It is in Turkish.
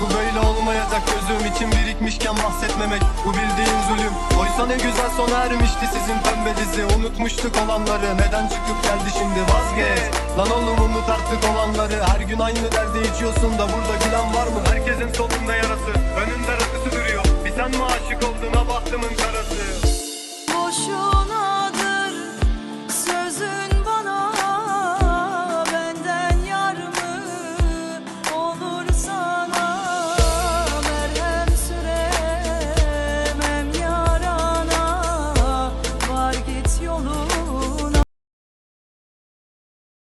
bu böyle olmayacak. Gözüm için birikmişken bahsetmemek. Bu bildiğin zulüm. Oysa ne güzel sona ermişti sizin pembe dizi. Unutmuştuk olanları. Neden çıkıp geldi şimdi? Vazgeç. Lan oğlum unut artık olanları. Her gün aynı derdi içiyorsun da burada gülen var mı? Herkesin solunda yarası. Önünde rakısı duruyor. Bir sen mi aşık oldun? Ha bahtımın karası. Boşuna yolu